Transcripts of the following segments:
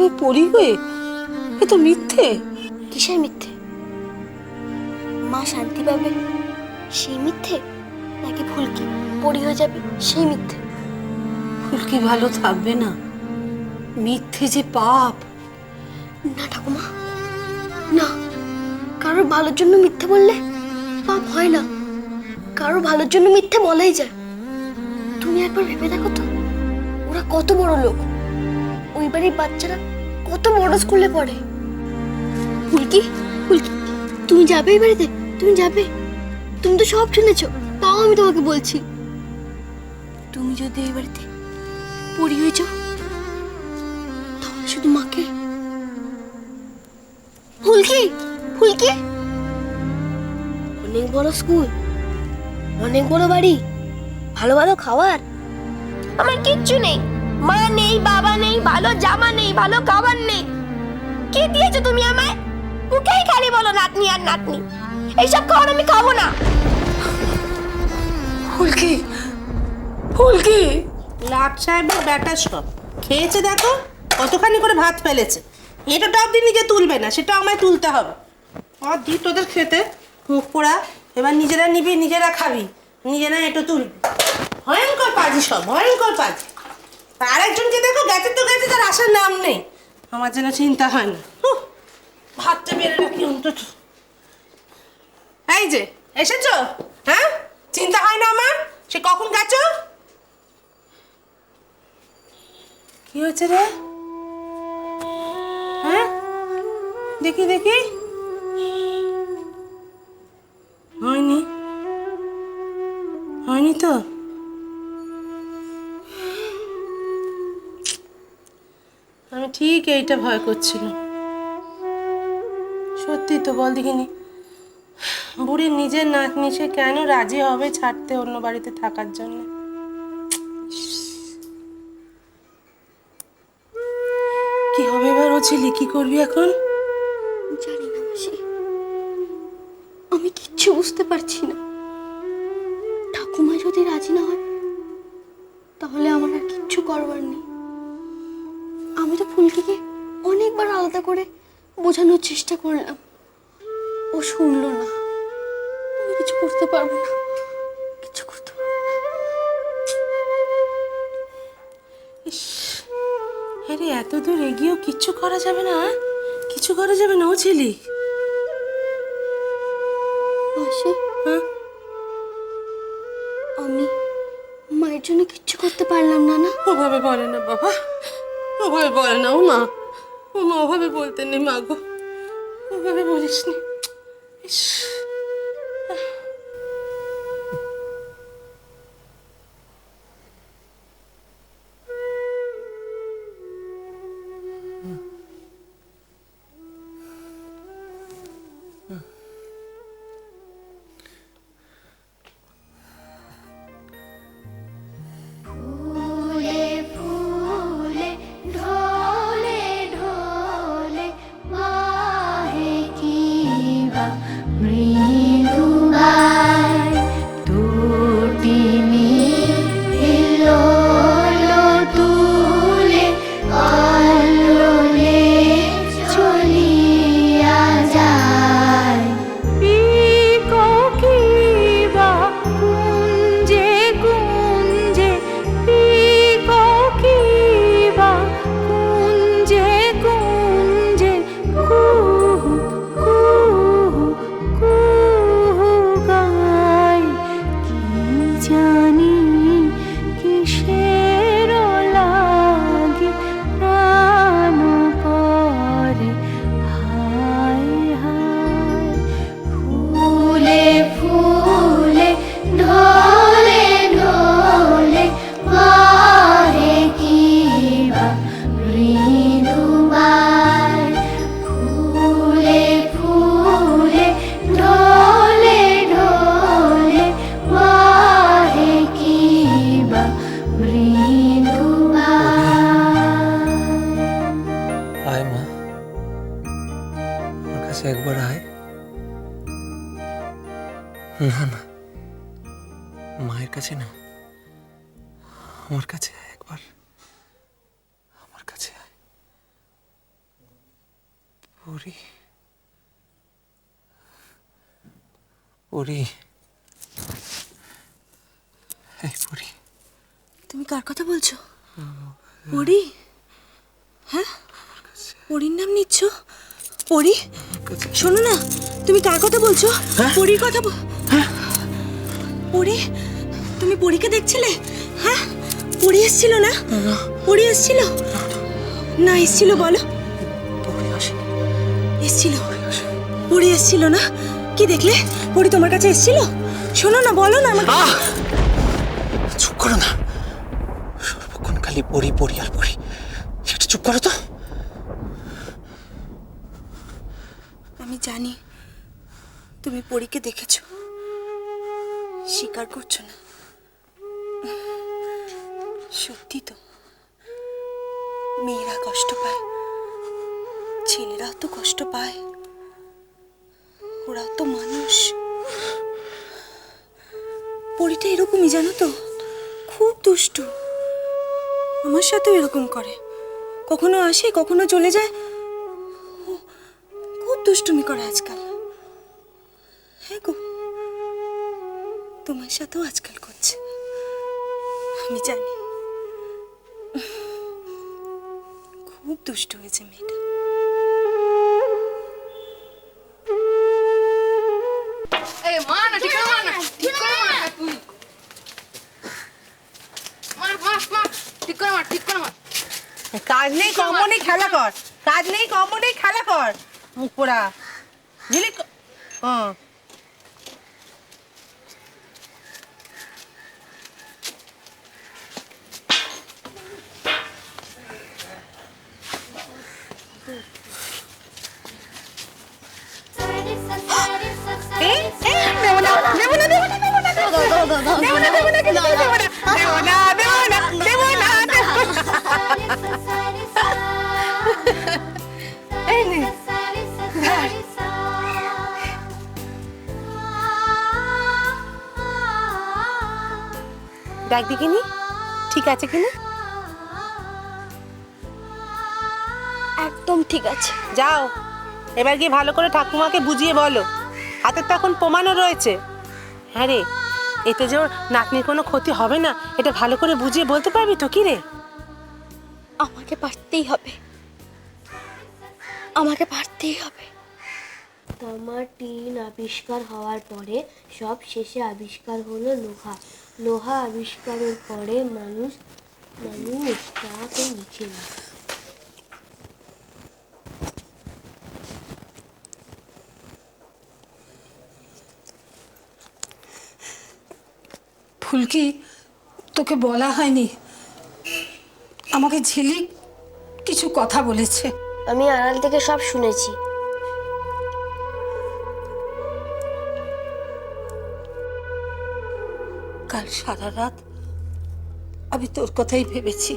যাবে পরি হয়ে? এ তো মিথ্যে। কিসের মিথ্যে? মা শান্তি পাবে? সেই মিথ্যে? নাকি ফুলকি পরি হয়ে যাবে? সেই মিথ্যে? ফুলকি ভালো থাকবে না। মিথ্যে যে পাপ। না ঠাকুমা না। কারোর ভালোর জন্য মিথ্যে বললে পাপ হয় না। কারও ভালোর জন্য মিথ্যে বলাই যায়। তুমি একবার ভেবে দেখো তো ওরা কত বড় লোক। ওই বাড়ির বাচ্চারা কত বড় স্কুলে পড়ে। ফুলকি ফুলকি তুমি যাবে এই বাড়িতে? তুমি যাবে? তুমি তো সব শুনেছো, তাও আমি তোমাকে বলছি। তুমি যদি এই বাড়িতে পড়ি হয়ে তাহলে শুধু মাকে। ফুলকি ফুলকি অনেক বড় স্কুল, অনেক বড় বাড়ি, ভালো ভালো খাবার আমার কিচ্ছু নেই। মা নেই বাবা নেই ভালো জামা নেই ভালো খাবার নেই। কি দিয়েছ তুমি আমায়? মুখেই খালি বলো নাতনি আর নাতনি। এইসব খাবার আমি খাব না। ফুলকি ফুলকি। লাট সাহেবের ব্যাটা সব। খেয়েছে দেখো কতখানি করে ভাত ফেলেছে। এটা টপ দিয়ে নিজে তুলবে না সেটা আমায় তুলতে হবে। আর দি তোদের খেতে মুখ পোড়া এবার নিজেরা নিবি নিজেরা খাবি। নিজেরা একটু তুলবি। ভয়ঙ্কর পাজি সব ভয়ঙ্কর পাজি। আর একজনকে দেখো, গেছে তো গেছে, তার আসার নাম নেই। আমার যেন চিন্তা হয় না। ভাতটা বেড়ে রাখি অন্তত। এই যে, এসেছ? হ্যাঁ? চিন্তা হয় না আমার? সে কখন গেছো? কি হয়েছে রে? হ্যাঁ? দেখি দেখি। ঠিক এইটা ভয় করছিলাম সত্যি তো বল দেখিনি বুড়ি নিজের নাতনি, সে কেন রাজি হবে ছাড়তে অন্য বাড়িতে থাকার জন্য? কি হবে এবার ও ছেলে? কি করবি এখন? জানি না মাসি। আমি কিচ্ছু বুঝতে পারছি না। ঠাকুমা যদি রাজি না হয়, তাহলে আমার আর কিচ্ছু করবার নেই। আমি তো ফুলকিকে অনেকবার আলাদা করে বোঝানোর চেষ্টা করলাম। ও শুনলো না। আমি কিছু করতে পারব না। কিছু করতে পারব না। আরে এত দূর এগিয়েও কিচ্ছু করা যাবে না কিছু করা যাবে না ও ছেলে। হ্যাঁ? আমি মায়ের জন্য কিচ্ছু করতে পারলাম না না? ওভাবে বলে না বাবা। ওভাবে বলে না ও মা। ও মা ওভাবে বলতে নেই, মা গো। ওভাবে বলিস নি ইস। আমার কাছে আয় একবার। আমার কাছে আয়। পরি। পরি। এই পরি। তুমি কার কথা বলছো? পরি? হ্যাঁ? পরির নাম নিচ্ছ? পরি? শোনো না তুমি কার কথা বলছো? পরির কথা বল পরি? তুমি পরীকে দেখছিলে? হ্যাঁ? পরি এসছিল না? পরি এসছিল? না এসছিল বলো। পরি আসেনি। এসছিল। না? কি দেখলে? পরি তোমার কাছে এসছিল? শোনো না বলো না আমাকে। আহ! চুপ করো না। সর্বক্ষণ খালি পড়ি পড়ি আর পড়ি। একটু চুপ করো তো। আমি জানি তুমি পরীকে দেখেছ। স্বীকার করছ না। সত্যি তো। মেয়েরা কষ্ট পায়, ছেলেরাও তো কষ্ট পায়। ওরাও তো মানুষ। পরীটা এরকমই, জানো তো? খুব দুষ্টু। আমার সাথেও এরকম করে। কখনো আসে, কখনো চলে যায়। খুব দুষ্টুমি করে আজকাল। হ্যাঁ গো, তোমার সাথেও আজকাল করছে। আমি জানি। খুব দুষ্ট হয়েছে মেয়েটা। কাজ নেই কম নেই খেলা কর কাজ নেই কম নেই খেলা কর। মুখ পোড়া। বুঝলি? হ্যাঁ ডাক দিকিনি ঠিক আছে কিনা? একদম ঠিক আছে। যাও এবার গিয়ে ভালো করে ঠাকুমাকে বুঝিয়ে বলো। হাতের তো এখন প্রমাণও রয়েছে। হ্যাঁ রে এতে যে ওর নাতনির কোনো ক্ষতি হবে না এটা ভালো করে বুঝিয়ে বলতে পারবি তো কি রে? আমাকে পারতেই হবে। আমাকে পারতেই হবে। তামার টিন আবিষ্কার হওয়ার পরে সব শেষে আবিষ্কার হলো লোহা। লোহা আবিষ্কারের পরে মানুষ মানুষ তাকে লিখে না ফুলকি তোকে বলা হয়নি। আমাকে ঝিলিক কিছু কথা বলেছে। আমি আড়াল থেকে সব শুনেছি। সারা রাত আমি তোর কথাই ভেবেছি।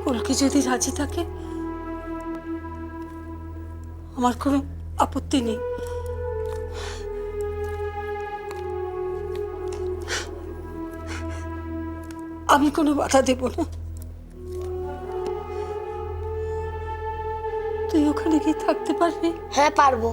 ফুলকি যদি রাজি থাকে, আমার কোনো আপত্তি নেই। আমি কোনো বাধা দেব না। তুই ওখানে গিয়ে থাকতে পারবি? হ্যাঁ পারব।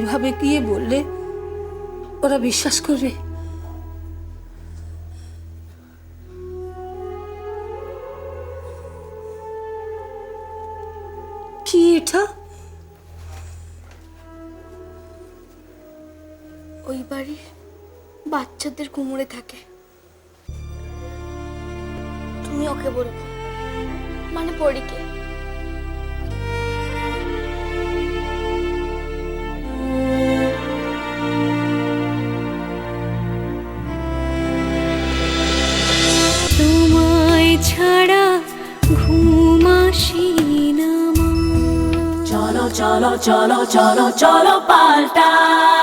এভাবে গিয়ে বললে ওরা বিশ্বাস করবে? কি এটা? ওই বাড়ির বাচ্চাদের কোমরে থাকে। তুমি ওকে বলবে। মানে পরীকে। চলো চলো চলো পাল্টা।